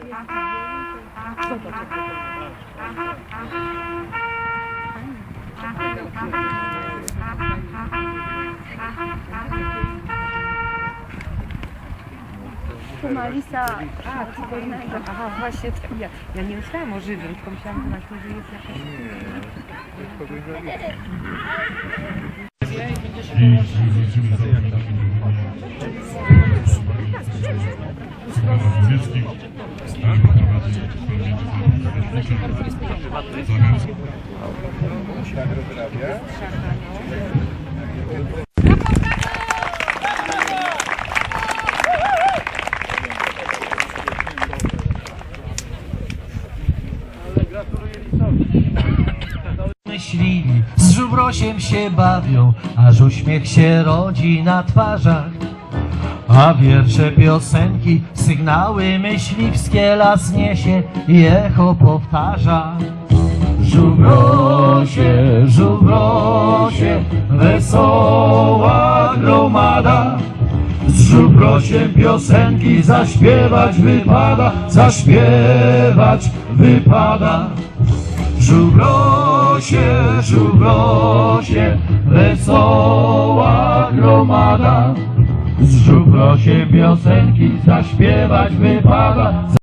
Tu ma lisa. A, co innego. Aha, właśnie, to ja, ja nie myślałam o żywym, tylko myślałam, że właśnie, że jest jakaś... Start prowadzi Zamiast myślili, z żubrosiem się bawią, aż uśmiech się rodzi na twarzach. A wiersze, piosenki, sygnały myśliwskie las niesie i echo powtarza. Żubrosie, żubrosie, wesoła gromada. Z żubrosiem piosenki zaśpiewać wypada, zaśpiewać wypada. Żubrosie, żubrosie, wesoła gromada. Z żubrosiem piosenki zaśpiewać wypada.